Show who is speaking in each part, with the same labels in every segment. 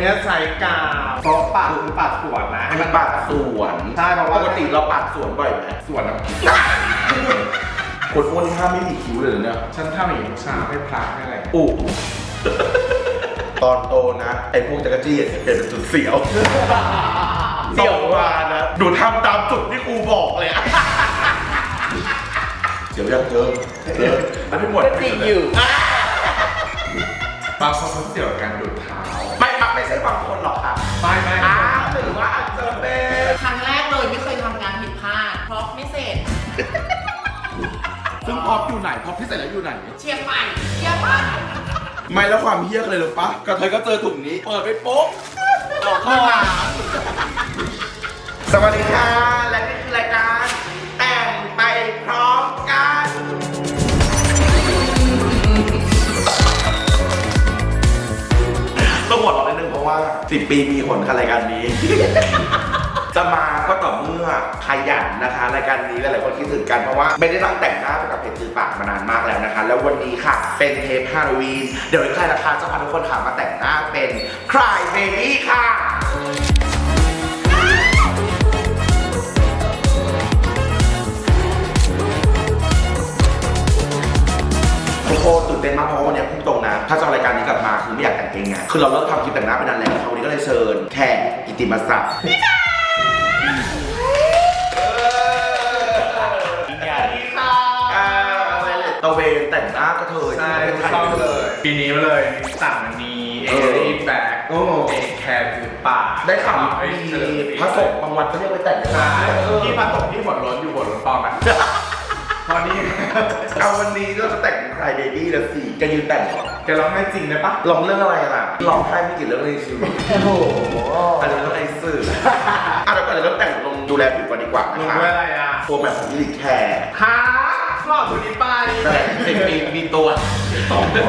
Speaker 1: เนื้อใช้กาวเพราะปากคือปากสวนนะ
Speaker 2: ให้มันปาดสวน
Speaker 1: ใช่เพราะว่า
Speaker 2: ปกติเราปาดสวนบ่อยไหม
Speaker 1: สวนอะ
Speaker 2: คนอ้วนที่ห้ามไม่มีคิ้วเลยเหรอเนี่ย
Speaker 1: ฉันทำอย่างนี้ทุกเช้าให้พระให้อะไร
Speaker 2: อู้ตอนโตนะ ไอ้พวกจักรจี้เนี่ยเปลี่ยนเป็นจุดเสียว เสียวมานะดูทำตามจุดที่ครูบอกเลยอะเสียวยังเจอเจอแล้วพี่หมวด
Speaker 3: ก็จริงอยู่
Speaker 1: บางคนเขาเสี่ยวกับการดูดเท้า
Speaker 2: ไม่มักไม่ใช่บางคนหรอกค่ะ
Speaker 1: ไม่ไม่
Speaker 2: อ้าวหรือว่าอาจจะเป็น
Speaker 3: ครั้งแรกเลยไม่เคยทำงานผิดพลาดเพราะไม่เสร็จ
Speaker 2: ซึ่งพอปอยู่ไหนพอปที่เสร็จแล้วอยู่ไหน
Speaker 3: เชียงใหม่เชียงใหม่
Speaker 2: ไม่แล้วความเฮี้ยเลยหรือปะกระเทยก็เจอถุงนี้ เปิดไปปุ๊บดอกข้าวหลามสวัสดีค่ะ เพราะว่า10ปีมีหนค่ะรายการนี้ จะมาก็ต่อเมื่อขยันนะคะ รายการนี้หลายๆคนคิดถึงกันเพราะว่าไม่ได้นั่งแต่งหน้าไปกับเพจจือปากมานานมากแล้วนะคะ แล้ววันนี้ค่ะ เป็นเทปฮาโลวีนเดี๋ยวใครนะคะจะพาทุกคนค่ะมาแต่งหน้าเป็น Cry Baby ค่ะทุกคนตื่นเต้นมากเพราะว่าวันนี้พุ่งตรงนะ ถ้าจะรายการนี้กลับมาคือไม่อยาก งเองไง คือเราเลิกทำคลิปแต่งหน้าไปนานแล้วคราวนี้ก็เลยเชิญแขกกิติมศักดิ์อ่าอะไรเลยตะเวนแต่งหน้ากระเทย
Speaker 1: ใช่
Speaker 2: ที่
Speaker 1: ทุก
Speaker 2: ประ
Speaker 1: ช่อง
Speaker 2: ทศไท
Speaker 1: เลย ปีนี้มาเลยสั่งมันนีเอ
Speaker 2: เออ
Speaker 1: รีแบ็ก
Speaker 2: โอ้
Speaker 1: เอแคร์จืดปาก
Speaker 2: ได้ข่าว
Speaker 1: ไอ้
Speaker 2: มี
Speaker 1: เฉลิม
Speaker 2: พระสงฆ์บางวันก็เรียกไปแต่งนะ
Speaker 1: ใช่
Speaker 2: เออ
Speaker 1: ที่ผสมที่หัวล้นอยู่หัวล้นปลอมนะตอนนี้
Speaker 2: เอาวันนี้เราจะแต่งเป็นใครเบบี้ละสิแกยืนแต่งก่อน
Speaker 1: แกร้องไห้จริงได้ปะ
Speaker 2: ลองเรื่องอะไรล่ะลองไห้ไม่กี่เรื่องในชีวิต
Speaker 1: โอ้โห
Speaker 2: อันนี้เรื่องไอ้สื่ออะเดี๋ยวก่อนเดี๋ยวเราแต่งลงดูแลผิวก่อนดีกว่า
Speaker 1: ล
Speaker 2: นะ
Speaker 1: ง
Speaker 2: คะ
Speaker 1: ด้วยอะไรอะ
Speaker 2: ตัวแบบของยิริแคร์
Speaker 1: ฮะ หลอดตัวนี้ไป
Speaker 2: นั่นแหละมีมีมีตัวสองตัว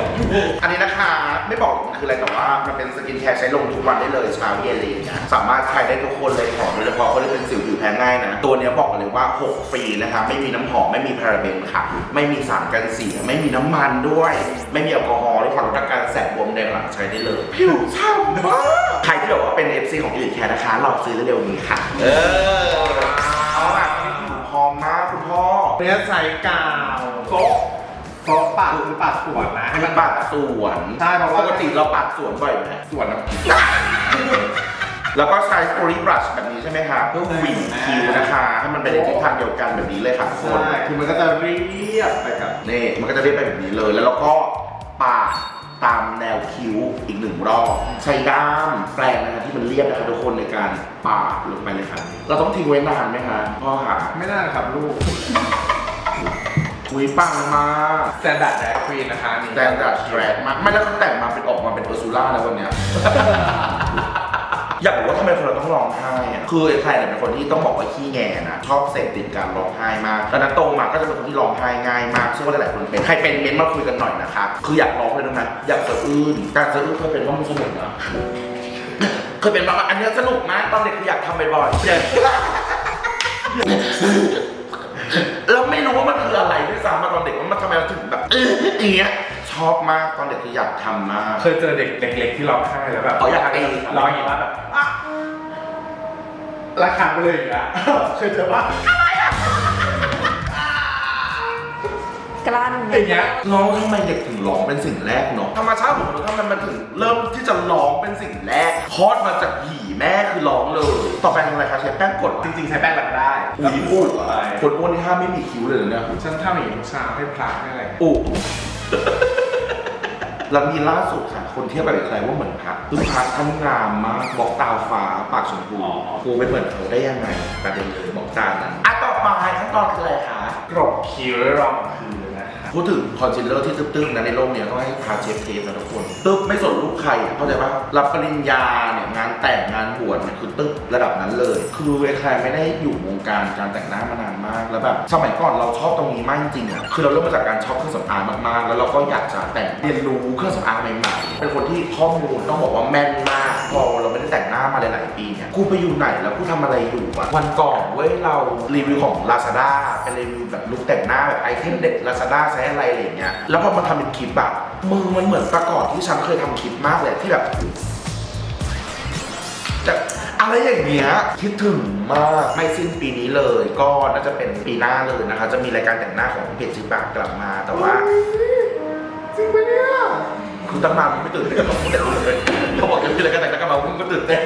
Speaker 2: อันนี้นะคะ ไม่บอกมันคืออะไรแต่ว่ามันเป็นสกินแคร์ใช้ลงทุกวันได้เลยเช้าเย็นอะไรอย่างเงี้ยสามารถใช้ได้ทุกคนเลยหอมโดยเฉพาะคนที่เป็นสิวผิวแพ้ง่ายนะ ตัวเนี้ยบอกเลยว่า6ปีนะคะ ไม่มีน้ำหอม ไม่มีพาราเบนค่ะ ไม่มีสารกันเสีย ไม่มีน้ำมันด้วย ไม่มีแอลกอฮอล์ด้วยความลดอาการแสบบวมแดงหลังใช้ได้เลย ผิวฉ่ำมากใครที่แบบว่าเป็น FC ของอิลิทแคร์นะคะรอซื้อเร็วๆนี้ค่ะ เออ เนื้อ
Speaker 1: ใช้กาวโต๊ะโต๊ะปากคือปากสวนนะ
Speaker 2: ให้มันปาดสวน
Speaker 1: ใช่เพราะว่า
Speaker 2: ปกติเราปาดสวนบ่อยไหม
Speaker 1: สวนอะ
Speaker 2: แล้วก็ใช้โพลีบรัชแบบนี้ใช่ไหมคะเพื่อหวีคิ้วนะคะให้มันไปในทิศทางเดียวกันแบบนี้เลยค่ะทุกคน
Speaker 1: ใช่คือมันก็จะเรียบไปกับ
Speaker 2: นี่มันก็จะเรียบไปแบบนี้เลยแล้วเราก็ปาด ตามแนวคิ้วอีกหนึ่งรอบ ใช้ด้ามแปรงนะคะที่มันเรียบนะคะทุกคนในการปาดลงไปเลยค่ะ เราต้องทิ้งไว้นานไหมคะพ่อค่ะ
Speaker 1: ไม่น่าครับลูก
Speaker 2: อุ้ยปังมาก
Speaker 1: สแตนดาร์ดแดกควีนนะคะนี่
Speaker 2: แตนดาร์ดแทร็กมากไม่แล้วเขาแต่งมาเป็นออกมาเป็นเออร์ซูล่าแล้ววันเนี้ย อยากบอกว่าทำไมคนเราต้องร้องไห้อะคือไอ้ใครเนี่ยเป็นคนที่ต้องบอกว่าขี้แงนะชอบเสพติดการร้องไห้มากดังนั้นโตมาก็จะเป็นคนที่ร้องไห้ง่ายมากเชื่อว่าหลายๆคนเป็นใครเป็นเม้นต์มาคุยกันหน่อยนะครับคืออยากร้องเลยนะอยากสะอื้นการสะอื้นเคยเป็นว่ามันสนุกนะเคยเป็นบ้างอันเนี้ยสนุกมากตอนเด็กคืออยากทำบ่อยๆแล้วไม่รู้ว่ามันคืออะไรด้วยซ้ำมาตอนเด็กว่ามันทำไมเราถึงแบบเอออย่างเงี้ย ชอบมากตอนเด็กคืออยากทำมาก
Speaker 1: เคยเจอเด็กเล็กๆที่ร้องไห้แล้วแบบ
Speaker 2: อ๋ออยากตี
Speaker 1: ร้องอย่างนี้ว่าแบบอะราคาไปเลยอย่างเงี้ยเคยเจอปะ
Speaker 3: กลั้น
Speaker 1: อย่างเงี้ย
Speaker 2: ร้องทำไมเด็กถึงร้องเป็นสิ่งแรกเนาะธรรมชาติของมนุษย์ทำไมมันถึงเริ่มที่จะร้องเป็นสิ่งแรกคลอดมาจากผีแม่คือร้องเลย ต่อไปทำอะไรคะใช้แป้งกด
Speaker 1: จริงๆใช้แป้งหลักได้
Speaker 2: อุ้ยพูดคนอ้วนที่ห้ามไม่มีคิ้วเลยเหรอเนี่ย
Speaker 1: ฉันทำอย่างนี้ทุกเช้าให้พระให้อะไร
Speaker 2: อู้ แล้วมีล่าสุดค่ะ คนเทียบกับใครว่าเหมือนพระคือพระท่านงามมากบอกตาฟ้าปากชมพูกูไปเหมือนเขาได้ยังไงประเด็นเลยบอกจานนั้นอะต่อไปขั้นตอนคืออะไรคะ
Speaker 1: กรบคิ้วแล้วรองคืนนะคะ
Speaker 2: พูดถึงคอนซีลเลอร์ที่ตึ๊บๆนะในโลกเนี้ยต้องให้พาเชฟเทปนะทุกคน ตึ๊บไม่สนลูกใครเข้าใจปะรับปริญญาเนี่ยงานแต่งงานบวชเนี่ยคือตึ๊บระดับนั้นเลย คือเวคลายไม่ได้อยู่วงการการแต่งหน้ามานานมากแล้วแบบสมัยก่อนเราชอบตรงนี้มากจริงๆอะคือเราเริ่มมาจากการชอบเครื่องสำอางมากๆ แล้วเราก็อยากจะแต่งเรียนรู้เครื่องสำอางใหม่ๆเป็นคนที่ข้อมูลต้องบอกว่าแม่นมาก พอเราไม่ได้แต่งหน้ามาหลายๆปีเนี่ยกูไปอยู่ไหนแล้วกูทำอะไรอยู่วะวันก่อนเว้ยเรารีวิวของ Lazada เป็นรีวิวแบบลุคแต่งหน้าแบบไอเทมเด็ก Lazada ใช้อะไรอะไรอย่างเงี้ยแล้วพอมาทำเป็นคลิปอะมึงมันเหมือนประกอบที่ฉันเคยทำคลิปมากเลยที่แบบอะไรอย่างเงี้ยคิดถึงมากไม่สิ้นปีนี้เลย ก็น่าจะเป็นปีหน้าเลยนะคะ จะมีรายการแต่งหน้าของเพจจิปากกลับมาแต่ว่า
Speaker 1: จริงปะเนี่ย
Speaker 2: ตั้งนานมึงไม่ตื่นเต้นกับเขาแต่เลยเขาบอกจะมีรายการแต่งหน้ากลับมามึงก็ตื่นเต้น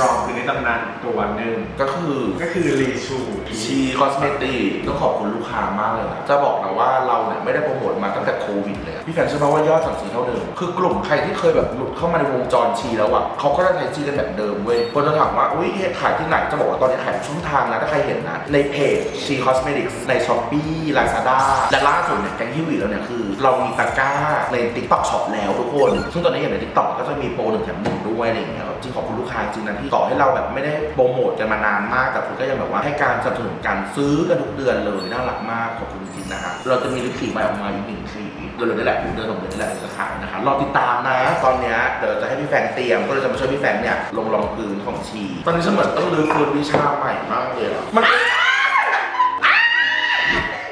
Speaker 1: รองคือในตำนานตัวหนึ่ง
Speaker 2: ก็คือ
Speaker 1: ก็คือรีชู
Speaker 2: ชีคอสเมติกต้องขอบคุณลูกค้ามากเลยนะจะบอกนะว่าเราเนี่ยไม่ได้โปรโมทมาตั้งแต่โควิดเลยอะพี่แฟนเชื่อไหมว่ายอดสั่งซื้อเท่าเดิม คือกลุ่มใครที่เคยแบบหลุดเข้ามาในวงจรชีแล้วอะเขาก็จะใช้ชีกันแบบเดิมเว้ยคนจะถามว่าอุ้ยเอ๊ะขายที่ไหนจะบอกว่าตอนนี้ขายทุกช่องทางนะถ้าใครเห็นนะในเพจชีคอสเมติกในช้อปปี้ลาซาด้าและล่าสุดเนี่ยแกงฮิวีแล้วเนี่ยคือ เรามีตะกร้าในติ๊กต็อกช็อปแล้วทุกคน ซึ่งตอนนี้อย่างในติ๊กต็อกก็จะมีโปรหนึ่งแถมหนึ่งด้วยอะไรอย่างเงี้ยจริงขอบคุณลูกค้าจริงนะที่ต่อให้เราแบบไม่ได้โปรโมทกันมานานมากแต่คุณก็ยังแบบว่าให้การสนับสนุนการซื้อกันทุกเดือนเลยน่ารักมากขอบคุณจริงนะฮะเราจะมีลิปสีใหม่ออกมาอีกหนึ่งสีเดือนนี้แหละเดือนสองเดือนนี้แหละจะขายนะคะรอติดตามนะ ตอนเนี้ยเดี๋ยวจะให้พี่แฟนเตรียม ก็เลยจะมาช่วยพี่แฟนเนี่ยลงรองพื้นของชี ตอนนี้ฉันเหมือนต้องรื้อฟื้นวิชาใหม่มากเลยอะมัน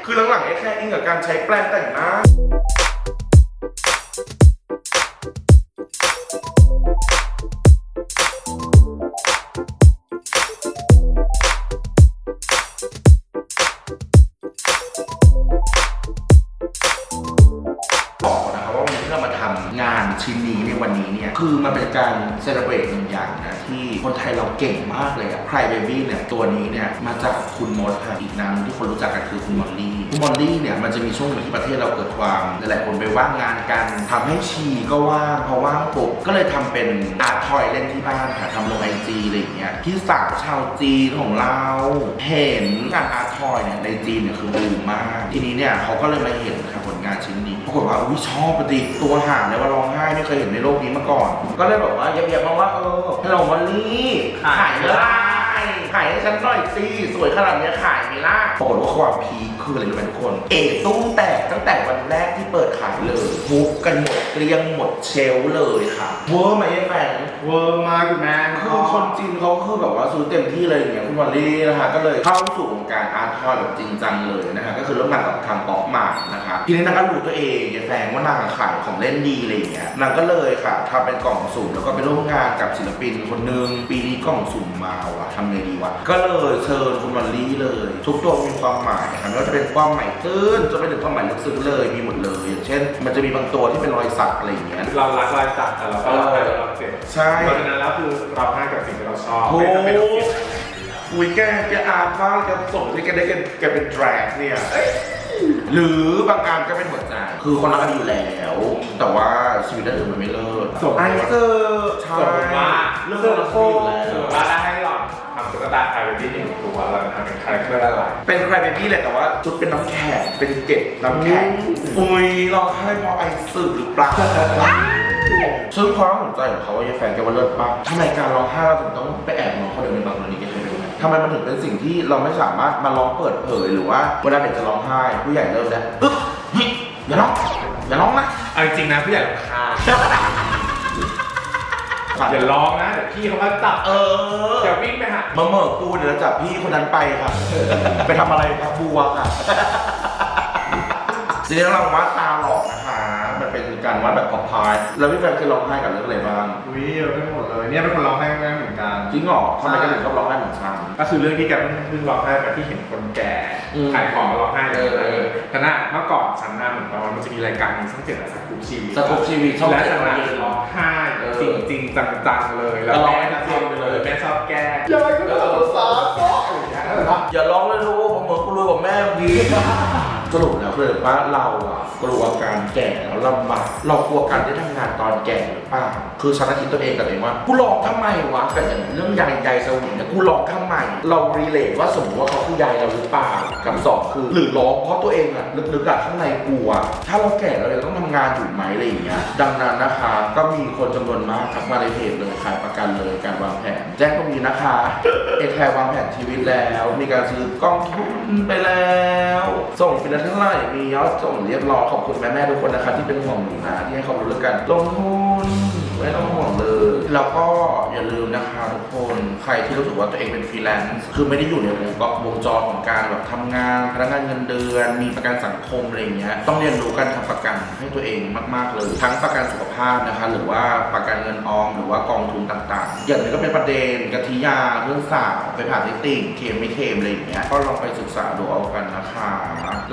Speaker 2: คือหลังๆไอ้แค่อิงกับการใช้แปรงแต่งหน้า คือมันเป็นการเซเลบรตหนึ่งอย่างนะที่คนไทยเราเก่งมากเลยอะ Cry Baby เนี่ยตัวนี้เนี่ยมาจากคุณมดค่ะอีกนามที่คนรู้จักกันคือคุณมอลลี่คุณมอลลี่เนี่ยมันจะมีช่วงหนึ่งที่ประเทศเราเกิดความหลายๆคนไปว่างงานกันทำให้ชีก็ว่างพอว่างปุ๊บก็เลยทำเป็นอาร์ตทอยเล่นที่บ้านค่ะทำลงไอจีอะไรอย่างเงี้ยที่สาวชาวจีนของเราเห็นการอาร์ตทอยเนี่ยในจีนเนี่ยคือบูมมาก ทีนี้เนี่ยเขาก็เลยมาเห็นค่ะผลงาน ชิ้นนี้ปรากฏว่าอุ้ยชอบปฏิตัวหาเลยว่าร้องไห้ไม่เคยเห็นในโลกนี้มาก่อน ก็เลยแบบว่าเย็บๆมองว่าเออฮัลโหลมอลลี่ขายเยอะ ขายให้ฉันหน่อยสิสวยขนาดเนี้ยขายไม่ล่ะปรากฏว่าความพีคคืออะไรรู้ไหมทุกคน เอตู้แตกตั้งแต่วันแรกที่เปิดขายเลยทุบกันหมดเกลี้ยงหมดเชลฟ์เลยค่ะเวอร์ไหมไอ้แฟน
Speaker 1: เวอร์มากคุณแม่
Speaker 2: คือคนจีนเขาคือแบบว่าซื้อเต็มที่เลยอย่างเงี้ยคุณวอลลี่นะคะก็เลยเข้าสู่วงการอาร์ตทอยแบบจริงจังเลยนะคะก็คือร่วมงานกับทางป๊อปมานะคะทีนี้นางก็รู้ตัวเองไงแฟนว่านางขายของเล่นดีอะไรอย่างเงี้ยนางก็เลยค่ะทำเป็นกล่องสุ่มแล้วก็ไปร่วมงานกับศิลปินคนหนึงปีนี้กล่องสุ่มมาว่ะทำไงดีวะก็เลยเชิญคุณวอลลี่เลย ทุกตัวมีความหมายค่ะไม่ว่าจะเป็นความหมายตื้นจนไปถึงความหมายลึกซึ้งเลยมีหมดเลยอย่างเช่น มันจะมีบางตัวที่เป็นรอยสักอะไรอย่างเงี้ย
Speaker 1: เรารักรอยสักแต่เราก็รักใครเรารักเจ็บ
Speaker 2: ใช่
Speaker 1: เพราะฉะนั้นแล้วคือเราให้กับสิ่งที่เราชอบ
Speaker 2: โอ้
Speaker 1: ไม่จำเป็นต้องเก็บ
Speaker 2: คุยแกแกอาร์ตมากแกส่งที่แกได้แกแกเป็นแดรกเนี่ยเอ้ยหรือบางอันก็เป็นหัวใจ คือคนรักกันอยู่แล้ว แต่ว่าชีวิตด้านอื่นมันไม่เลิศ
Speaker 1: สมม
Speaker 2: ไอ
Speaker 1: ติว่า
Speaker 2: เซอร์ใช่
Speaker 1: สมมติว่า
Speaker 2: เลิก
Speaker 1: สม
Speaker 2: แล้ว
Speaker 1: ม
Speaker 2: โค้
Speaker 1: ติว่าได้ให้หล่อนทำ ตุ๊กตาคาร์บี้หนึ่งตัวเราทำเป็นคาแรคเตอร์อะไร
Speaker 2: เป็นใครเป็นพี่แหละแต่ว่าชุดเป็นน้ำแข็งเป็นเกล็ดน้ำแข็ง
Speaker 1: อืม
Speaker 2: อุ้ยร้องไห้เพราะไอซึมหรือเปล่าซึ่งความน่าสนใจของเขาว่าแฟนแกว่าเลิศปะทำไมการร้องไห้เราถึงต้องไปแอบมองเขาเดินในบางกรณีแกเคยเป็นไหมทำไมมันถึงเป็นสิ่งที่เราไม่สามารถมาร้องเปิดเผยหรือว่าเวลาเด็กจะร้องไห้ผู้ใหญ่เริ่มแล้วอึ๊บเฮ้ยอย่าร้องอย่าร้องนะ
Speaker 1: เอาจริงๆนะผู้ใหญ่รำคาญ อย่าร้องนะเดี๋ยวพี่เขามาจับ
Speaker 2: เออ
Speaker 1: เดี๋ยววิ่งไปหา
Speaker 2: มาเหมิกกูเดี๋ยวจะจับพี่คนนั้นไปครับไปทำอะไรครับบัวค่ะทีนี้เราวาดตาหลอกนะคะมันเป็น การวาดแบบพอพายแล้วพี่แฟนเคยร้องไห้กับเรื่องอะไรบ้าง
Speaker 1: อุ้ยเยอะไปหมดเลยเนี่ยเป็นคนร้องไห้แม่เหมือนกัน
Speaker 2: จริงเหรอทำไมแกันถึงชอบร้องไห้เหมือนฉัน
Speaker 1: ก็คือเรื่องที่แกเพิ่งเพิ่งร้องไห้ไปที่เห็นคนแก่
Speaker 2: อืม
Speaker 1: ขายของแล้วร้องไห้เลย
Speaker 2: เออ
Speaker 1: แต่น่ะเมื่อก่อนฉันน่ะเหมือนประมาณมันจะมีรายการหนึงช่องเจ็ดอะสักกุ๊ชีวิต
Speaker 2: สกู๊ปชีวิตช่อง
Speaker 1: และ
Speaker 2: เจ็ด
Speaker 1: ฉันน่ะ
Speaker 2: ตอนเย็น
Speaker 1: ร้องไห้
Speaker 2: เออ
Speaker 1: จริงจริงๆจังๆเลยแล้ว
Speaker 2: ก็ร้อง
Speaker 1: แม่
Speaker 2: ให้
Speaker 1: ชอบ
Speaker 2: ไปเลย
Speaker 1: แม่ชอบแก้
Speaker 2: ยายก็น่าสงสารเนาะอย่าร้องเลยลูกผมเหมือนกูรวยกว่าแม่ดี สรุปแล้วคือว่าเราอะกลัวการแก่แล้วลำบากเรากลัวการได้ทำงานตอนแก่หรือเปล่าคือฉันก็คิดตัวเองกับตัวเองว่ากูร้องทำไมวะแต่อย่างเรื่องยายยายสวิงเนี่ยกูร้องทำไมเรารีเลทว่าสมมติว่าเขาคือยายเราหรือเปล่ากับสองคือหรือร้องเพราะตัวเองอะลึกๆอะข้างในกลัว ถ้าเราแก่เรายังต้องทำงานอยู่ไหมอะไรอย่างเงี้ยดังนั้นนะคะก็มีคนจำนวนมากทักมาในเพจเลยขายประกันเลยการวางแผน แจ้งตรงนี้นะคะเอแควางแผนชีวิตแล้ว มีการซื้อกล้องทุนไปแล้ว ส่งเป็นเท่าไหร่มียอดส่งเรียบร้อยขอบคุณแม่ๆทุกคนนะคะที่เป็นห่วงหนูนะที่ให้ความรู้เรื่องการลงทุน ไม่ต้องห่วงเลย แล้วก็อย่าลืมนะคะทุกคน ใครที่รู้สึกว่าตัวเองเป็นฟรีแลนซ์ คือไม่ได้อยู่ในวงกวงจรของการแบบทำงานพนักงานเงินเดือน มีประกันสังคมอะไรอย่างเงี้ย ต้องเรียนรู้การทำประกันให้ตัวเองมากๆเลย ทั้งประกันสุขภาพนะคะ หรือว่าประกันเงินออม หรือว่ากองทุนต่างๆ อย่างนี้ก็เป็นประเด็นกะทิยาเรื่องสาวไปผ่าเทสติ้งเคมไม่เคมอะไรอย่างเงี้ย ก็ลองไปศึกษาดูเอากันนะคะ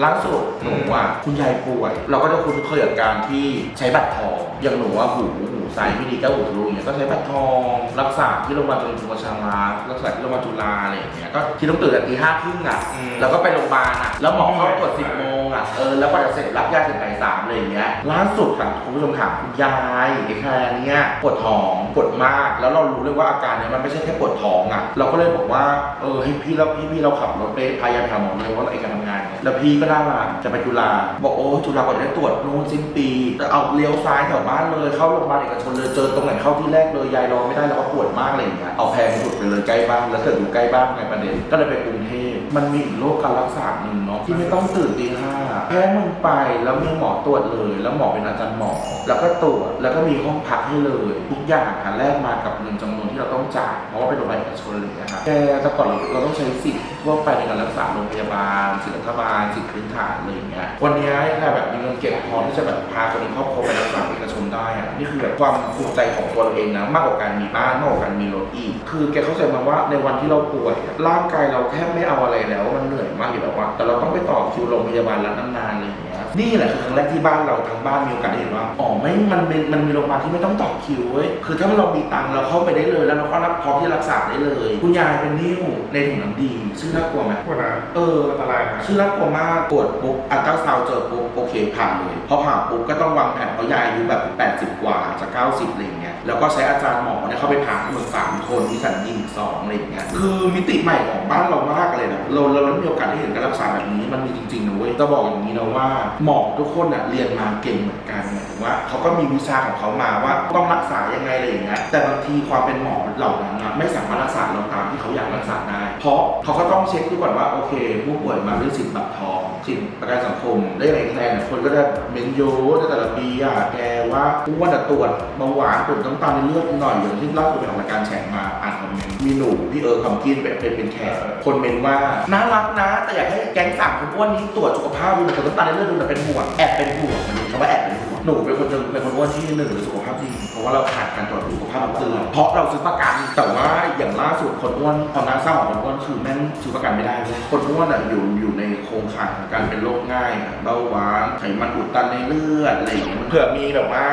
Speaker 2: ล่าสุดหนูว่าคุณยายป่วย เราก็จะคุ้นเคยกับการที่ใช้บัตรทอง อย่างหนูว่าหูหูซ้ายไม่ดีก็หูทะลุอย่างเงี้ยก็ใช้บัตรทองรักษาที่โรงพยาบาลจุฬาภรชารักษ์รักษาที่โรงพยาบาลจุฬาอะไรอย่างเงี้ยก็ที่ต้องตื่นแต่ตีห้าครึ่งอะแล้วก็ไปโรงพยาบาลอะแล้วหมอเขาตรวจสิบโมง อะเออแล้วกว่าจะเสร็จรับยาถึงบ่ายสามอะไรอย่างเงี้ยล่าสุดค่ะคุณผู้ชมถามคุณยายไอ้แค่เนี้ยปวดท้องปวดมาก แล้วเรารู้เลยว่าอาการเนี้ยมันไม่ใช่แค่ปวดท้องอะเราก็เลยบอกว่าเออให้พี่แล้วพี่พี่เราขับรถไปพายาไปหาหมอเลยว่าเราเองการทำงานเนี่ยแล้วพี่ก็ได้มาจะไปจุฬาบอกโอ้จุฬาก่อนจะได้ตรวจนู่นสิ้นปีแต่เอาเลี้ยวซ้ายแถวบ้านเลยเข้าโรงพยาบาลเอกชนเลยเจอตรงไหนเข้าที่แรกเลยยายรอไม่ได้แล้วก็ปวดมากอะไรอย่างเงี้ยเอาแพงสุดไปเลยใกล้บ้านแล้วเกิดอยู่ใกล้บ้านไงประเด็นก็เลยไปกรุงเทพมันมีอีกโรคการรักษาหนึ่ง ที่ไม่ต้องตื่นตีห้าแค่มึงไปแล้วมีหมอตรวจเลย แล้วหมอเป็นอาจารย์หมอ แล้วก็ตรวจแล้วก็มีห้องพักให้เลย ทุกอย่างหาแลกมากับเงินจำนวน เราต้องจ่ายเพราะว่าเป็นโรงพยาบาลเอกชนเลยนะครับแกแต่ก่อนเราเราต้องใช้สิทธิ์ทั่วไปในการรักษาโรงพยาบาลสิทธิรัฐบาลสิทธิพื้นฐานอะไรอย่างเงี้ยวันนี้แค่แบบมีเงินเก็บพอที่จะแบบพาคนในครอบครัวไปรักษาเอกชนได้อะนี่คือแบบความภูมิใจของตัวเราเองนะมากกว่าการมีบ้านมากกว่าการมีรถอีก คือแกเข้าใจมาว่าในวันที่เราป่วยร่างกายเราแทบไม่เอาอะไรแล้วมันเหนื่อยมากอยู่แล้วว่าแต่เราต้องไปต่อคิวโรงพยาบาลแล้วนานๆอะไรอย่างเงี้ย นี่แหละคือครั้งแรกที่บ้านเราทั้งบ้านมีโอกาสได้เห็นว่าอ๋อไม่มันเป็นมันมีโรงพยาบาลที่ไม่ต้องต่อคิวเว้ยคือถ้าเรามีตังค์เราเข้าไปได้เลย แล้วเราก็รับพร้อมที่รักษาได้เลย คุณยายเป็นนิ้วในถุงน้ำดี ซึ่งน่ากลัวไหม
Speaker 1: ปวดนะ
Speaker 2: เออ
Speaker 1: อันตรายนะ
Speaker 2: ชื่อน่ากลัวมากปวดปุ๊บอัลตราซาวด์เจอปุ๊บโอเคผ่านเลยพอผ่านปุ๊บก็ต้องวางแผนเพราะยายอายุแบบ 80 กว่าจะ 90อะไรอย่างเงี้ยแล้วก็ใช้อาจารย์หมอเนี่ยเข้าไปผ่าทั้งหมดสามคนมีสัญญาอีกสองอะไรอย่างเงี้ยคือมิติใหม่ของบ้านเรามากเลยนะเราเราไม่มีโอกาสได้เห็นการรักษาแบบนี้มันมีจริงๆนะเว้ยจะบอกอย่างนี้นะว่าหมอทุกคนอะเรียนมาเก่งเหมือนกันหมายถึงว่าเขาก็มีวิชาของเขามาว่าต้องรักษายังไงอะไรอย่างเงี้ยแต่บางทีความเป็นหมอเหล่านั้นนะไม่สามารถรักษาเราตามที่เขาอยากรักษาได้ เพราะเขาก็ต้องเช็คดูก่อนว่าโอเคผู้ป่วยมาด้วยสิทธิ์บัตรทอง สินประกันสังคมได้อะไรแทนคนก็ได้เมนโยในแต่ละปีอะแกว่าอ้วนอะตรวจเบาหวานตรวจน้ำตาลในเลือดหน่อยอย่างที่ล่าสุดไปออกรายการแฉมาอ่านคอมเมนต์มีหนูพี่เออคำกินเป็นเป็นแขกคนเมนว่าน่ารักนะ แต่อยากให้แก๊งสามคนอ้วนนี้ตรวจสุขภาพดูหน่อยตรวจน้ำตาลในเลือดดูหน่อยเป็นห่วงแอบเป็นห่วงมันมีคำว่าแอบเป็นห่วง หนูเป็นคนหนึ่งเป็นคนอ้วนที่หนึ่งสุขภาพดีเพราะว่าเราขาดการตรวจสุขภาพเดือนเพราะเราซื้อประกัน แต่ว่าอย่างล่าสุดคนอ้วนความน่าเศร้าของคนอ้วนคือแม่งซื้อประกันไม่ได้เลยคนอ้วนอะอยู่อยู่ในโครงข่ายของการเป็นโรคง่ายเบาหวานไขมันอุดตันในเลือดอะไรอย่างเงี้ยเผื่อมีแบบว่า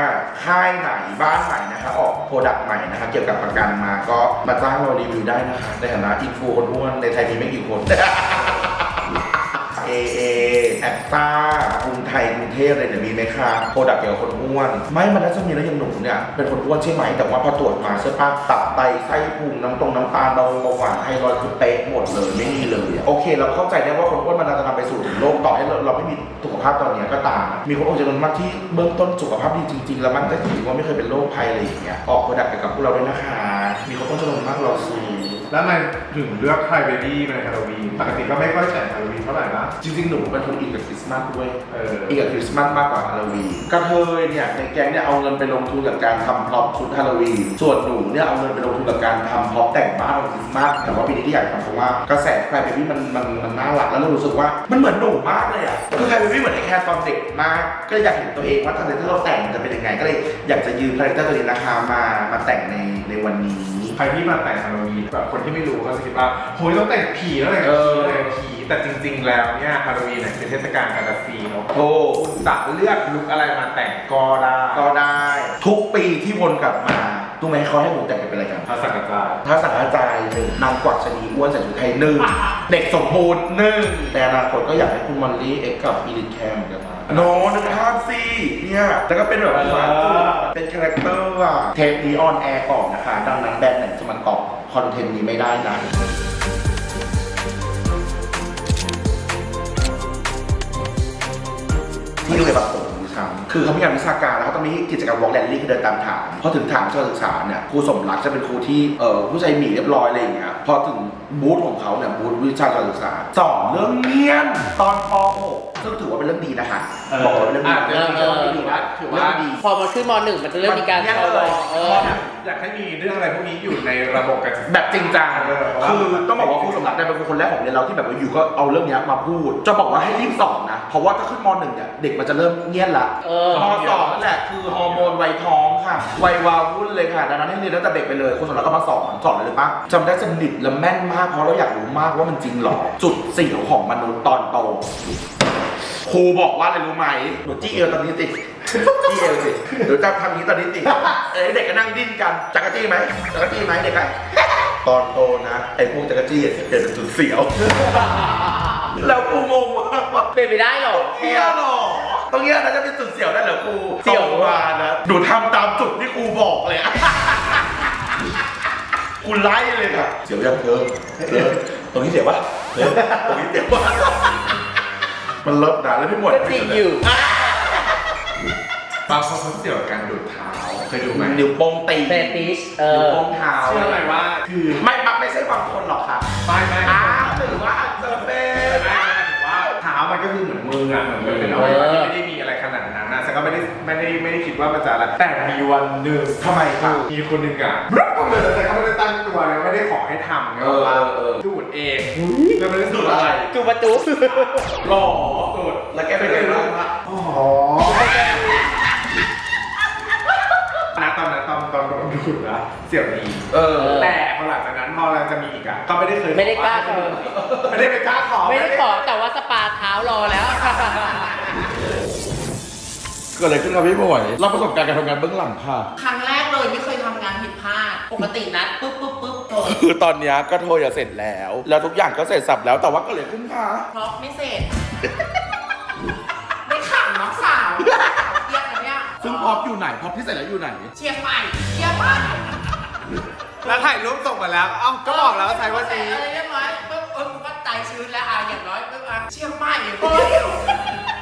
Speaker 2: ค่ายไหนบ้านไหนนะคะออกโปรดักต์ใหม่นะคะเกี่ยวกับประกันมาก็มาจ้างเรารีวิวได้นะคะในฐานะอินฟูคนอ้วนในไทยมีไม่กี่คน เอเอแอปต้ากรุงไทยกรุงเทพอะไรเนี่ยมีไหมคะโปรดักต์เกี่ยวกับคนอ้วน ไม่มันน่าจะมีแล้วอย่างหนูเนี่ยเป็นคนอ้วนใช่ไหมแต่ว่าพอตรวจมาใช่ปะตับไตไส้พุงน้ำตรงน้ำตาลเบาเบาหวานไทรอยด์คือเป๊ะหมดเลยไม่มีเลยอะโอเค เราเข้าใจได้ว่าคนอ้วนมันจะนำไปสู่ถึงโรคต่อให้เราเราไม่มีสุขภาพตอนเนี้ยก็ตามมีคนอ้วนจำนวนมากที่เบื้องต้นสุขภาพดีจริง ๆ แล้วมันได้จริงๆว่าไม่เคยเป็นโรคภัยอะไรอย่างเงี้ยออกโปรดักต์เกี่ยวกับพวกเราด้วยนะคะมีคนอ้วนจำนวนมากรอซื้อ
Speaker 1: แล้วทำไมถึงเลือกไทยเบบี้ในฮาโลวีนปกติก็ไม่ค่อยแต่งฮาโลวีนเท่าไหร่นะ
Speaker 2: จริงๆ หนูเป็นคนอินกับคริสต์มาสด้วย
Speaker 1: เออ
Speaker 2: อินกับคริสต์มาสมากกว่าฮาโลวีนกระเทยเนี่ยในแก๊งเนี่ยเอาเงินไปลงทุนกับการทำพร็อพชุดฮาโลวีน ส่วนหนูเนี่ยเอาเงินไปลงทุนกับการทำพร็อพแต่งบ้านวันคริสต์มาส แต่ว่าปีนี้ที่อยากทำเพราะว่ากระแสไคลเบบี้มันมันมันน่ารักแล้วเรารู้สึกว่ามันเหมือนหนูมากเลยอะ คือไคลเบบี้เหมือนไอ้แค่ตอนเด็กมาก ก็เลยอยากเห็นตัวเองว่าตอนที่เราแต่งจะเป็นยังไง ก็เลยอยากจะยืมคาแรคเตอร์ตัวนี้นะคะมามาแต่งในในวันนี้
Speaker 1: ใครที่มาแต่งฮาโลวีนแบบคนที่ไม่รู้ก็จะคิดว่าโหยต้องแต่งผีแล้วแต่ง
Speaker 2: เอ
Speaker 1: ผี
Speaker 2: อ
Speaker 1: แต่งผีแต่จริง ๆ แล้วเนี่ยฮาโลวีนเนี่ยคือเทศกาลแฟนตาซีเนาะ
Speaker 2: โอ้
Speaker 1: คุณจะเลือกลุคอะไรมาแต่งก็ได้
Speaker 2: ก็ได้ ทุกปีที่วนกลับมา รู้ไหมเขาให้หนูแต่งกันเป็นอะไรกัน
Speaker 1: ภาษากระจาย
Speaker 2: ถ้าสังฆาจายหนึ่งนางกวักชนีอ้วนใส่ชุดไทยหนึ่งเด็กสมบูรณ์หนึ่งแต่อนาคตก็อยากให้คุณมอลลี่เอ็กซ์กับอีลิทแคมเหมือนกันมาโนนึกภาพสิเนี่ยแล้วก็เป็นแบบว่าเป็นคาแรคเตอร์อะเทปนี้ออนแอร์ก่อนนะคะ ดังนั้นแบรนด์ไหนจะมาเกาะคอนเทนต์นี้ไม่ได้นะที่โรงเรียนประถมดูซ้ำ คือเขามีงานวิชาการแล้วเขาต้องมีกิจกรรมวอล์กแลนลี่คือเดินตามถามพอถึงถามวิชาศึกษาเนี่ยครูสมรักจะเป็นครูที่เอ่อผู้ใจหมีเรียบร้อยอะไรอย่างเงี้ยพอถึงบูธของเขาเนี่ยบูธวิชาการศึกษาสอนเรื่องเงียนตอนป .6 ซึ่งถือว่าเป็นเรื่องดีนะคะ
Speaker 1: เออ
Speaker 2: บอกเลยว่าเป็นเรื่องดี
Speaker 1: อะ
Speaker 2: นะ
Speaker 3: เออเออ
Speaker 2: เรื่องดีนะ
Speaker 3: ถือ
Speaker 2: เรื่
Speaker 3: ว่า
Speaker 2: องดี
Speaker 3: พอมาขึ้นมหนึ่งมันจะเริ่มมีการ
Speaker 2: มัน
Speaker 3: ชะล
Speaker 2: เล
Speaker 3: อยเออ
Speaker 1: อยากให้มีเรื่องในระบบการศึกษา
Speaker 2: แบบจริงจัง
Speaker 1: เออ
Speaker 2: คือต้องบอกว่าครูสมรักเนี่ยเป็นคนแรกของเรียนเราที่แบบว่าอยู่ก็เอาเรื่องเนี้ยมาพูด จะบอกว่าให้รีบสอนนะ เพราะว่าถ้าขึ้นมหนึ่งเนี่ยเด็กมันจะเริ่มเงียบละ
Speaker 3: เออ
Speaker 2: มสองนั่นแหละคือฮอร์โมนวัยท้องค่ะวัยวาวุ่นเลยค่ะดังนั้นให้เรียนตั้งแต่เด็กไปเลยครูสมรักก็มาสอนสอนเลยหรือปะจำได้สนิทและแม่นมากเพราะเราอยากรู้มากว่ามันจริงหรอจุดเสี่ยวของมนุษย์ตอนโตครูบอกว่าอะไรรู้ไหมหนูจี้เอวตอนนี้ติด จี้เอวสิเดี๋ยวจะทำนี้ตอนนี้ติดเอ้ยเด็กก็นั่งดิ้นกันจักรจี้ไหมจักรจี้ไหมเด็กอะตอนโตนะไอ้พวกจักรจี้อะเกิดเป็นจุดเสียว แล้วกูงงมากว่า
Speaker 3: เป็นไปได้หรอ
Speaker 2: เฮียหรอตรงเนี้ยนะจะเป็นจุดเสียวได้เหรอครู
Speaker 3: เสี่ยว
Speaker 2: โตมานะหนูทำตามจุดที่ครูบอกเลยอะกูไล่เลยค่ะเสียวยังเธอเธอตรงนี้เสียวปะเธอตรงนี้เสียวปะมันลดนะแล้วพี่หมวด
Speaker 3: ก็จริงอยู่
Speaker 1: บางคนเขาเสี่ยวกับการดูดเท้าเคยดูไหม
Speaker 2: นิ้วโป้งตี
Speaker 3: เฟติชเอ
Speaker 2: นิ้ว
Speaker 3: อ
Speaker 2: โป้งเท้า
Speaker 1: เชื่อไหมว่าคือ
Speaker 2: ไม่มักไม่ใช่บางคนหรอกครับ
Speaker 1: ไม่ไม่
Speaker 2: อ้าวหรือว่าอาจจะเป็น
Speaker 1: ไม่ไม่ถือว่าเท้ามันก็คือเหมือนมืออะเหมือนมือเป็นอวัยวะที่ไม่ได้มีอะไรขนาดนั้นนะฉันก็ไม่ได้ไม่ได้ไม่ได้คิดว่ามันจะอะไรแต่มีวันหนึ่ง
Speaker 2: ทำไมครับ
Speaker 1: มีคนหนึ่งอะบล็อกเลยแต่เขาไม่ได้ตั้งตัวเลยไม่ได้ขอให้ทำไง
Speaker 2: เออ
Speaker 1: ว่า
Speaker 2: เออ
Speaker 1: ดูดเองแล้วไม่ได้
Speaker 2: ดู
Speaker 1: ดู
Speaker 2: ด
Speaker 1: ด
Speaker 2: อะ
Speaker 1: อะไรไร
Speaker 3: จูประจุ
Speaker 1: หล่อดูด
Speaker 2: แล้วแกเป็นไงบ้างครับ
Speaker 1: อ๋อ อนตอนโดนดูดนะเสี่ยวดี
Speaker 2: เออ
Speaker 1: แต่พอหลังจากนั้นพอเราจะมีอีกอะก็ไม่ได้เคย
Speaker 3: ไม่ได้กล้าขอ
Speaker 1: ไม่ได้ไปกล้าขอ
Speaker 3: ไม่ได้ขอแต่ว่าสปาเท้ารอแล้ว
Speaker 2: เกิดอะไรขึ้นครับพี่บอยเล่าประสบการณ์การทำงานเบื้องหลังค่ะ
Speaker 3: ครั้งแรกเลยไม่เคยทำงานผิดพลาด ปกตินัดปุ๊บปุ๊บปุ๊บโทร
Speaker 2: คือตอนเนี้ยก็โทรอย่าเสร็จแล้ว แล้วทุกอย่างก็เสร็จสับแล้วแต่ว่าก็เหลือขึ้นค่ะ
Speaker 3: เพราะไม่เสร็จ
Speaker 2: ซึ่งพร็อพอยู่ไหนพร็อพที่เสร็จแล้วอยู่ไหน
Speaker 3: เชียงใหม่เชียงใหม่
Speaker 1: แล้วถ่ายรูปส่งมาแล้ว เอ้า ก็บอกแล้วว่าใช้ว่า
Speaker 3: เสร็
Speaker 1: ดี
Speaker 3: จอะไรเรียบร้อยปุ๊บเออกูก็ใจชื้นแล้วอะอย่างน้อยปุ๊บอะเชียงใหม่เฮ้ย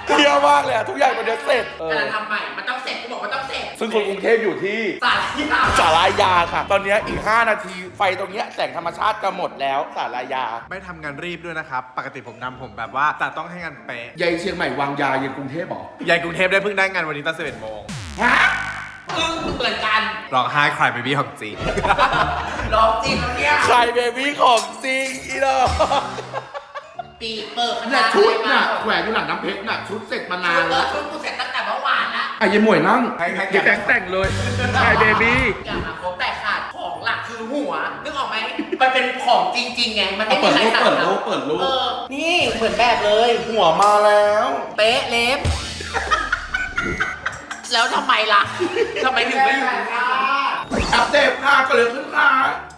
Speaker 2: เคลียร์มากเลยอะทุกอย่างมันเดี๋ยวเสร็จ
Speaker 3: กำลังทำใหม่มันต้องเสร็จกูบอกว่าต้องเสร็จ
Speaker 2: ซึ่งคนกรุงเทพอยู่ที่
Speaker 3: สายที่
Speaker 2: สารายาค่ะ ตอนเนี้ยอีก 5 นาทีไฟตรงเนี้ยแสงธรรมชาติจะหมดแล้วสารายา
Speaker 1: ไม่ทำงานรีบด้วยนะครับ ปกติผมทำผมแบบว่าแต่ต้องให้งานเป๊ะ
Speaker 2: ยายเชียงใหม่วางยาเย็นกรุงเทพเหรอยา
Speaker 1: ยกรุงเทพได้เพิ่งได้งานวันนี้ตอน11โมง
Speaker 2: ฮะ
Speaker 3: อึ้งเหมือนกัน
Speaker 1: ร้องไห้คลายเบบี้ของจริง
Speaker 3: ลองจริงแล้วเนี่ย
Speaker 2: ใครเบบี้ของจริงอีดอก
Speaker 3: ปีกเปิดข
Speaker 2: เนี่
Speaker 3: นายด
Speaker 2: ชุด
Speaker 3: เลย
Speaker 2: น่ะ
Speaker 3: มา
Speaker 2: แขวนอยู่หลังน้ำเพชรน่ะชุดเสร็จมา
Speaker 3: ชุ
Speaker 2: นา
Speaker 3: ด
Speaker 2: น
Speaker 3: เอ
Speaker 2: แล้
Speaker 3: อ
Speaker 2: ว
Speaker 3: ชุดกูเสร็จตั้งแต่เมื่อวานละ
Speaker 2: อะยายหมวยนั่ง
Speaker 1: ให้ให้
Speaker 2: ยายแต่งแต่งเลยใครเบบี้
Speaker 3: อย่ามาครบแต่ขาดของหลักคือหัวนึกออกไหมมันเป็นของจริงๆไงมันไม่มีใครสั่ง
Speaker 2: เปิดรูปเปิดรูป
Speaker 3: เออนี่เหมือนแบบเลย
Speaker 2: หัวมาแล้ว
Speaker 3: เป๊ะเล็บ แล้วทำไมล่ะ ทำไมถึงไม่อยู่ในนี้
Speaker 2: อัปเดตค่ะก็เลยขึ้นค่ะ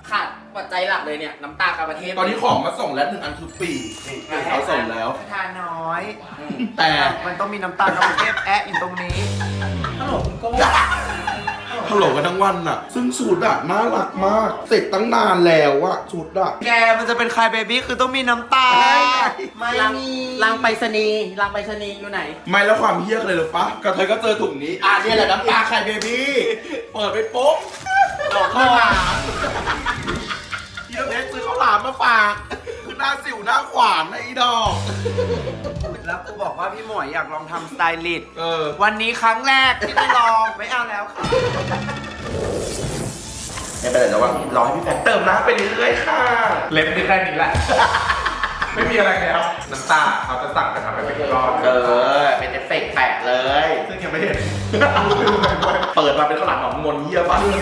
Speaker 3: ขาดปัจจัยหลักเลยเนี่ย น้ำตาลกับประเทศ
Speaker 2: ตอนนี้ของมาส่งแล้วหนึ่งอันคือปีกเขาส่งแล้ว
Speaker 4: ทานน้อย
Speaker 2: แต่
Speaker 4: มันต้องมีน้ำตาลน้ำเทพแอะอยู่ตรงนี้
Speaker 3: ฮัลโหลคุณโก้
Speaker 2: ฮัลโหลกันทั้งวันน่ะ ซึ่งชุดอะน่ารักมาก เสร็จตั้งนานแล้วอะชุดอะ
Speaker 4: แกมันจะเป็นคลายเบบี้คือต้องมีน้ำตาลไม่
Speaker 3: ลัง
Speaker 4: มี
Speaker 3: ลังไปรษณีย์ลังไปรษณีย์อยู่ไหน
Speaker 2: ไม่แล้วความเฮี้ยเลยหรือปะกระเทยก็เจอถุงนี้ อะเนี่ยแหละน้ำตาไข่เบบี้ เปิดไปปุ๊บดอกข้าวหลามพี่น้องเพชรซื้อข้าวหลามมาฝาก คือหน้าสิวหน้าขวานนะอีดอก
Speaker 4: แล้วกูบอกว่าพี่หมวยอยากลองทำสไตลิสต์
Speaker 2: เออ
Speaker 4: วันนี้ครั้งแรกที่ได้ลองไม่เอาแล้วค่ะ
Speaker 2: ไม่เป็นไรแต่ว่ารอให้พี่แฟนเติมน้ำไปเรื่อยๆค่ะ
Speaker 1: เล็บนี่แค่นี้แหละ ไม่มีอะไรแล้ว น้ำตาเขาจะสั่งไปทำไปเป็นก้อน
Speaker 2: เออ เป็นเอฟเฟกต์แปะเลย
Speaker 1: ซึ่งยังไม่เห็น
Speaker 2: เปิดมาเป็นข้าวหลามหนองมนต์เยี่ยมากเลย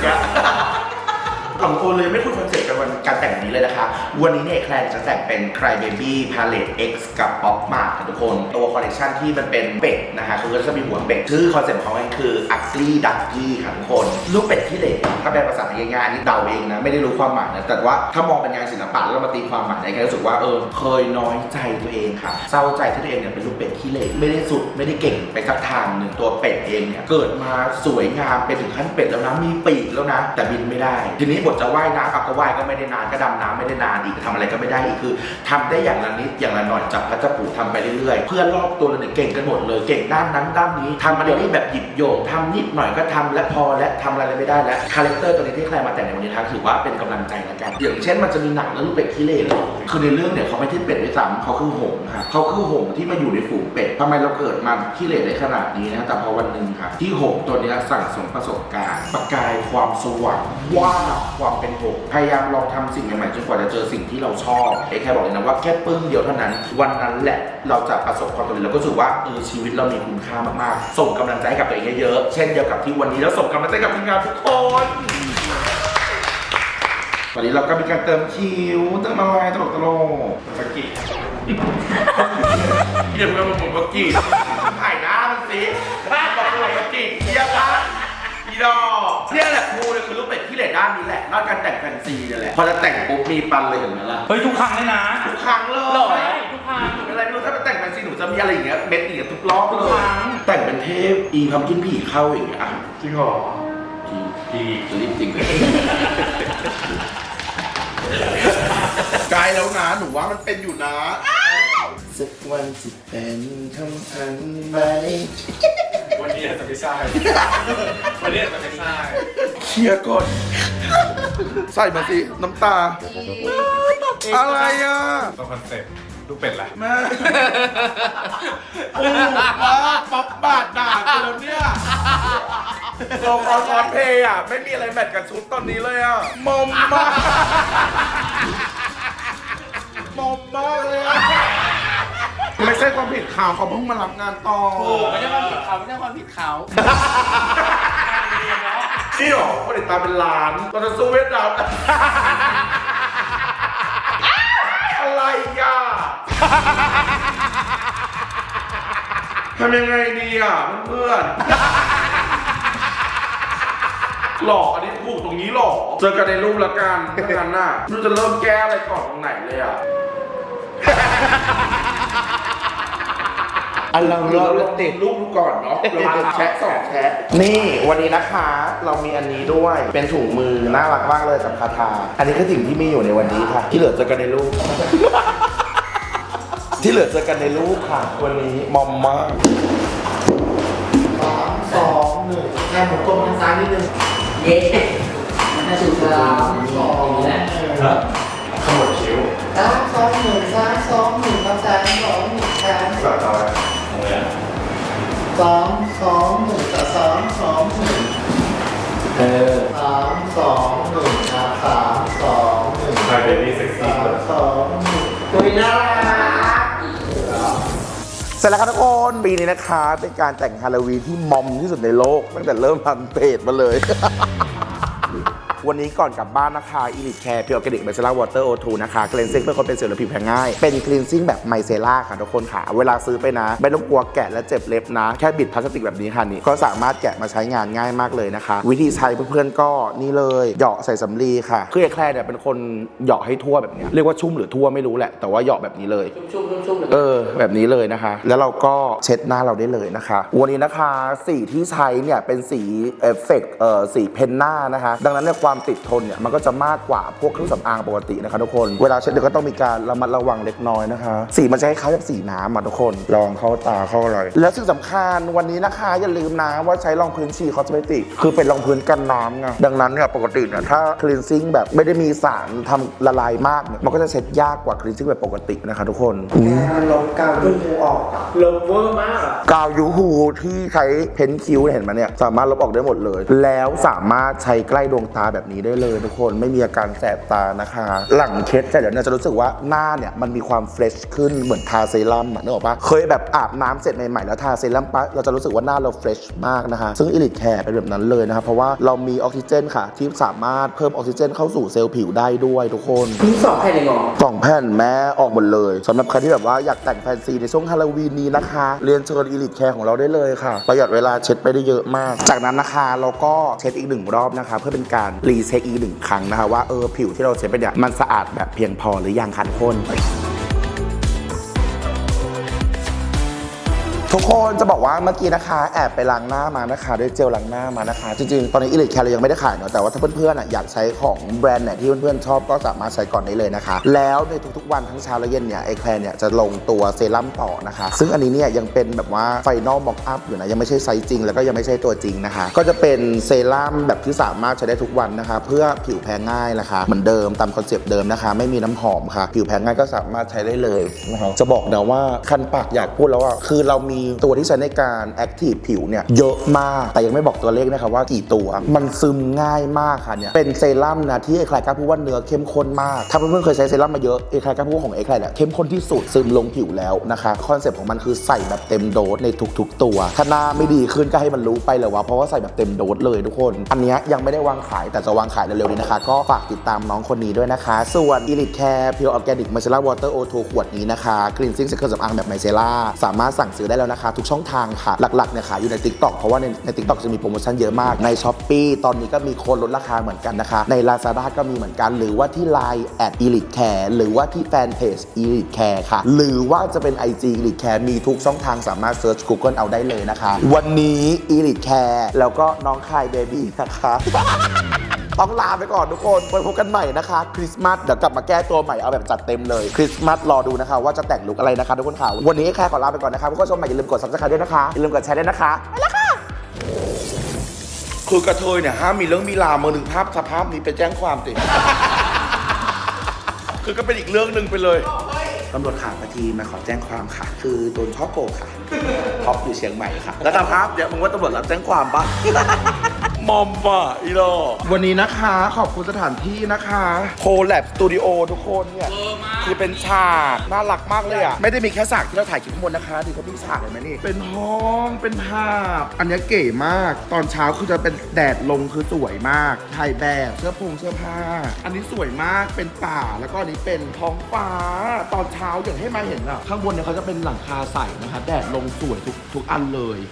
Speaker 2: ครับสองคนเลยไม่คุ้นคอนเซ็ปต์กันวันการแต่งนี้เลยนะคะ วันนี้เนี่ยแคลนจะแต่งเป็น Cry Baby Palette X กับ Pop Mart ทุกคน ตัวคอลเลคชันที่มันเป็นเป็ดนะคะคือก็จะมีหัวเป็ด ชื่อคอนเซ็ปต์ของมันคือ Ugly Ducky ค่ะทุกคน รูปเป็ดที่เหล็กถ้าแปลภาษาง่ายๆนี่เดาเองนะ ไม่ได้รู้ความหมายนะ แต่ว่าถ้ามองเป็นงานศิลปะแล้วมาตีความหมายได้แค่รู้สึกว่าเออเคยน้อยใจตัวเองค่ะเศร้าใจที่ตัวเองเนี่ยเป็นลูกเป็ดขี้เหล็กไม่ได้สุดไม่ได้เก่งไปสักทางหนึ่งตัวเป็ดเองเนี่ยเกิดมาสวยงามเป็นถึงขั้นเป็ดแล้วนะมีปีกแล้วนะ แต่บินไม่ได้ทีนี้บทจะว่ายน้ำกับก็ว่ายก็ไม่ได้นานก็ดำน้ำไม่ได้นานอีกทำอะไรก็ไม่ได้อีกคือทำได้อย่างละนิดอย่างละหน่อยจับพระจับผลูทำไปเรื่อยๆ เพื่อนรอบตัวเราเนี่ยเก่งกันหมดเลยเก่งด้านนั้นด้านนี้ทำอะไรได้แบบหยิบโยงทำนิดหน่อยก็ทำและพอและทำอะไรไม่ได้แล้วคาแรคเตอร์ตัวนี้ที่ใครมาแต่งในวันนี้ทักถือว่าเป็นกำลังใจล้วกันอย่างเช่นมันจะมีหนังเรื่องลูกเป็ดขี้เหร่เลยคือในเรื่องเนี่ยเขาไม่ใช่เป็ดด้วยซ้ำเขาคือหงส์ค่ะเขาคือหงส์ที่มาอยู่ในฝูงเป็ดทำไมเราเกิดมาขี้เหร่ได้ขนาดนี้นะแต่พอวันหนึ่งค่ะที่หงส์ตัวเนี้ยสั่งสมประสบการณ์ประกายความสว่างว่าบความเป็นผมพยายามลองทำสิ่งใหม่ๆจนกว่าจะเจอสิ่งที่เราชอบเอ้แค่บอกเลยนะว่าแค่ปึ้งเดียวเท่านั้น วันนั้นแหละเราจะประสบความสำเร็จแล้วก็รู้สึกว่าเออชีวิตเรามีคุณค่ามากๆ ส่งกำลังใจให้กับตัวเองเยอะๆเช่นเดียวกับที่วันนี้เราส่งกำลังใจกับทีมงานทุกคนวันนี้เราก็มีการเติมคิวเติมอะไรตลกตลก
Speaker 1: สกิ
Speaker 2: เดี๋ยวมันมาผมมากีดถ่ายหน้ามันสิบ้าบอกเลยมากีดเยี่ยมละอี ดอกเนี่ยแหละครูเนี่ยคือรูปเป็ดที่เหล่ด้านนี้แหละนอกการแต่งแฟนซีเนี่ยแหละ พอจะแต่งปุ๊บมีปันเลยเห็นไหมล่ะ
Speaker 5: เฮ้ยทุกครั้งเลยนะ
Speaker 2: ทุกครั้งเลย
Speaker 5: หล่อได้ทุกครั้ง
Speaker 2: หนูเป็นอะไรไม่รู้ถ้าเป็นแต่งแฟนซีหนูจะมีอะไรอย่างเงี้ยเม็ดอย่างเงี้ยทุกรอบเล
Speaker 5: ทุก
Speaker 2: ย
Speaker 5: ครั้ง
Speaker 2: แต่งเป็นเทพอีพัมกินผีเข้าอย่างเงี้ยอะ
Speaker 1: จริงเหรอ
Speaker 2: จริงพี่จะรีบจริงเลยใกล้แล้วนะหนูว่ามันเป็นอยู่นะ สักวันจะเป็นของฉันไหม
Speaker 1: วันนี้อาจจะไม่ใช่ วันนี้อาจจะไม่ใช่
Speaker 2: เคลียร์ก่อน ใส่มาสิ น้ำตา อะไรอะ
Speaker 1: ต้องคอนเซ็ปต์ลูกเป็ดแหละ
Speaker 2: แม่โอ้ป๊อปบาดด่ากูแล้วเนี่ยเราคอนคอนเพย์อะ ไม่มีอะไรแมทกับชุดตอนนี้เลยอะมอมมากมอมมากเลยอะ ไม่ใช่ความผิดเขาเขาเพิ่งมารับงานต่อ
Speaker 3: โอ้ไม่ใช่ความผิดเขาไม่ใช่ความผิดเขา
Speaker 2: นี่หรอคนติดตามเป็นล้าน ตอนนั้นสู้เวียดนามอะไรอะทำยังไงดีอะเพื่อนๆหลอกอันนี้ถูกตรงนี้หลอกเจอกันในรูปละกันถ้างั้นน่ะไม่รู้จะเริ่มแก้อะไรก่อนตรงไหนเลยอะ
Speaker 3: อันเรา
Speaker 2: เรา
Speaker 3: เรา
Speaker 2: ลองติดรูปดูก่อนเนาะเราแชะสองแชะนี่วันนี้นะคะ เรามีอันนี้ด้วยเป็นถุงมือน่ารักมากเลยกับคาทา อันนี้คือสิ่งที่มีอยู่ในวันนี้ค่ะ ที่เหลือเจอกันในรูป ที่เหลือเจอกันในรูปค่ะ วันนี้มอมมาก
Speaker 3: สามสองหนึ่งแค่หมุนตัวมาทางซ้ายนิดนึงเย้ห้าสิบสามสองหนึ่ง
Speaker 1: ขมวดคิ้ว
Speaker 3: สามสองหนึ่งสามสองหนึ่งสามสามสองหนึ่งสาม
Speaker 1: สาตา
Speaker 3: สองสองหนึ่งสามสองหนึ่ง
Speaker 5: เออ
Speaker 3: สามสองหนึ่งสามสามสองหนึ่ง
Speaker 1: ใครเป็นนี่เซ็กซี่
Speaker 3: สามสองหนึ่งคุยน่ารัก
Speaker 2: เสร็จแล้วครับทุกคนปีนี้นะคะ เป็นการแต่งฮาโลวีนที่มอมที่สุดในโลก ตั้งแต่เริ่มทำเพจมาเลย วันนี้ก่อนกลับบ้านนะคะอีลิทแคร์พิออร์แกนิกไมเซล่าวอเตอร์โอทูนะคะคลีนซิ่งเพื่อคนเป็นสิวและผิวแพ้ง่าย เป็นคลีนซิ่งแบบไมเซล่าค่ะทุกคนค่ะ เวลาซื้อไปนะ ไม่ต้องกลัวแกะและเจ็บเล็บนะ แค่บิดพลาสติกแบบนี้ค่ะนี่ก็สามารถแกะมาใช้งานง่ายมากเลยนะคะ วิธีใช้เพื่อนๆก็นี่เลยเหยาะใส่สำลีค่ะคือเอแคลร์เนี่ยเป็นคนเหยาะให้ทั่วแบบเนี้ยเรียกว่าชุ่มหรือทั่วไม่รู้แหละแต่ว่าเหยาะแบบนี้เลย
Speaker 3: ชุ่มชุ่มชุ่มๆๆ
Speaker 2: เออแบบนี้เลยนะคะ แล้วเราก็เช็ดหน้าเราได้เลยนะคะ วันนี้นะคะสีที่ใช้เนี่ยเป็นสีเอฟเฟกต์เอ่อสีเพนหน้านะคะ ดังนั้นเนี่ยความติดทนเนี่ยมันก็จะมากกว่าพวกเครื่องสำอางปกตินะคะทุกคน เวลาเช็ดเนี่ยก็ต้องมีการระมัดระวังเล็กน้อยนะคะ สีมันจะคล้ายๆกับสีน้ำอะทุกคนลองเข้าตาเข้าอะไรแล้วสิ่งสำคัญวันนี้นะคะอย่าลืมนะว่าใช้รองพื้นชีคอสเมติกคือเป็นรองพื้นกันน้ำไงดังนั้นเนี่ยปกติเนี่ยถ้าคลีนซิ่งแบบไม่ได้มีสารทำละลายมากเนี่ยมันก็จะเช็ดยากกว่าคลีนซิ่งแบบปกตินะคะทุกคน
Speaker 3: มันลบกาวยูฮูออกอะลบเวอร์มากอะ
Speaker 2: กาวยูฮูที่ใช้เพ้นคิ้วเนี่ยเห็นไหมเนี่ยสามารถลบออกได้หมดเลย แล้วสามารถใช้ใกล้ดวงตาแบบนี้ได้เลยทุกคนไม่มีอาการแสบตานะคะ หลังเคสแต่เดี๋ยวเนี่ยจะรู้สึกว่าหน้าเนี่ยมันมีความเฟรชขึ้นเหมือนทาเซรั่มอะนึกออกปะเคยแบบอาบน้ำเสร็จใหม่ๆแล้วทาเซรั่มปะเราจะรู้สึกว่าหน้าเราเฟรชมากนะคะ ซึ่งอิลิทแคร์เป็นแบบนั้นเลยนะคะเพราะว่าเรามีออกซิเจนค่ะ ที่สามารถเพิ่มออกซิเจนเข้าสู่เซลล์ผิวได้ด้วยทุกคน
Speaker 3: มีสองแผ่นเองเหรอ
Speaker 2: สองแผ่นแม้ออกหมดเลยสำหรับใครที่แบบว่าอยากแต่งแฟนซีในช่วงฮาโลวีนนี้นะคะ เรียนเชิญอีลิทแคร์ของเราได้เลยค่ะ ประหยัดเวลาเช็ดไปได้เยอะมาก จากนั้นนะคะเราก็เช็ดอีกหนึ่งรอบนะคะ เพื่อเป็นการรีเช็คอีกหนึ่งครั้งนะคะว่าเออผิวที่เราเช็คไปเนี่ยมันสะอาดแบบเพียงพอหรือยังคันคน ทุกคนจะบอกว่าเมื่อกี้นะคะแอบไปล้างหน้ามานะคะด้วยเจลล้างหน้ามานะคะ จริงๆ ตอนนี้อิลิทแคร์เรายังไม่ได้ขายเนาะแต่ว่าถ้าเพื่อนๆออยากใช้ของแบรนด์ไหนที่เพื่อนๆชอบก็สามารถใช้ก่อนได้เลยนะคะ แล้วในทุกๆวันทั้งเช้าและเย็นเนี่ยไอแคร์เนี่ยจะลงตัวเซรั่มต่อนะคะ ซึ่งอันนี้เนี่ยยังเป็นแบบว่าไฟนอลบ็อกอัพอยู่นะยังไม่ใช่ไซส์จริง แล้วก็ยังไม่ใช่ตัวจริงนะคะ ก็จะเป็นเซรั่มแบบที่สามารถใช้ได้ทุกวันนะคะ เพื่อผิวแพ้ง่ายนะคะ เหมือนเดิมตามคอนเซปต์เดิมนะคะ ไม่มีน้ำหอมค่ะ ผิวแพ้ง่ายก็สามารถใช้ได้เลยนะคะจะบอกนะว่าคันปากอยากพูดแล้วว่าคือเรามีตัวที่ใช้ในการแอคทีฟผิวเนี่ยเยอะมาก แต่ยังไม่บอกตัวเลขนะคะว่ากี่ตัว มันซึมง่ายมากค่ะเนี่ย เป็นเซรั่มนะที่เอคลายกล้าพูดว่าเนื้อเข้มข้นมาก ถ้าเพื่อนๆเคยใช้เซรั่มมาเยอะเอคลายกล้าพูดของเอคลายเนี่ยเข้มข้นที่สุดซึมลงผิวแล้วนะคะคอนเซ็ปต์ของมันคือใส่แบบเต็มโดสในทุก ๆ ตัว ถ้าหน้าไม่ดีขึ้นก็ให้มันรู้ไปเลยว่าเพราะว่าใส่แบบเต็มโดสเลยทุกคน อันนี้ยังไม่ได้วางขายแต่จะวางขายเร็วๆนี้นะคะ ก็ฝากติดตามน้องคนนี้ด้วยนะคะ ส่วน Elite Care Pure Organic Micellar Water O2 ขวดนี้นะคะ Cleansing เครื่องสำอางแบบไมเซล่าสามารถสั่งซื้อได้แล้วนะคะ ทุกช่องทางค่ะ หลักๆเนี่ยขายอยู่ใน TikTok เพราะว่าในใน TikTok จะมีโปรโมชั่นเยอะมากใน s h อ p e e ตอนนี้ก็มีโค้ดลดราคาเหมือนกันนะคะ ใน Lazada ก็มีเหมือนกันหรือว่าที่ Line at Elite Care หรือว่าที่แฟนเพจ Elite Care ค่ะ หรือว่าจะเป็น IG Elite Care มีทุกช่องทางสามารถ Search Google เอาได้เลยนะคะ วันนี้ Elite Care แล้วก็น้องคายเบบี้นะคะต้องลาไปก่อนทุกคนไว้พบกันใหม่นะคะ คริสต์มาสเดี๋ยวกลับมาแก้ตัวใหม่เอาแบบจัดเต็มเลย คริสต์มาสรอดูนะคะ ว่าจะแต่งลุคอะไรนะคะทุกคนค่ะ วันนี้แค่ขอลาไปก่อนนะคะผู้ชมใหม่อย่าลืมกด subscribe ด้วยนะคะอย่าลืมกดแชร์ด้วยนะคะไปแล้วค่ะคือกระเทยเนี่ยห้ามมีเรื่องมีราวมือหนึ่งภาพสภาพนี้ไปแจ้งความติ คือก็เป็นอีกเรื่องหนึ่งไปเลยตำรวจขาปทีมาขอแจ้งความค่ะ คือโดนช่อโกงค่ะท็อปอยู่เชียงใหม่ค่ะ แล้วสภาพเนี่ยมึงว่าตำรวจรับแจ้งความปะ มอมว่ะอีโลวันนี้นะคะขอบคุณสถานที่นะคะโคแลบสตูดิโอทุกคนเนี่ยคือเป็นฉากน่ารักมากเลยอะ ไม่ได้มีแค่ฉากที่เราถ่ายคลิปข้างบนนะคะดีเขามีฉากเห็นไหมนี่ เป็นห้องเป็นภาพ อันนี้เก๋มาก ตอนเช้าคือจะเป็นแดดลงคือสวยมาก ถ่ายแบบเสื้อผงเสื้อผ้า อันนี้สวยมากเป็นป่าแล้วก็อันนี้เป็นท้องฟ้า ตอนเช้าอย่างให้มาเห็นอะ ข้างบนเนี่ยเขาจะเป็นหลังคาใสนะคะ แดดลงสวยทุกทุกอันเลย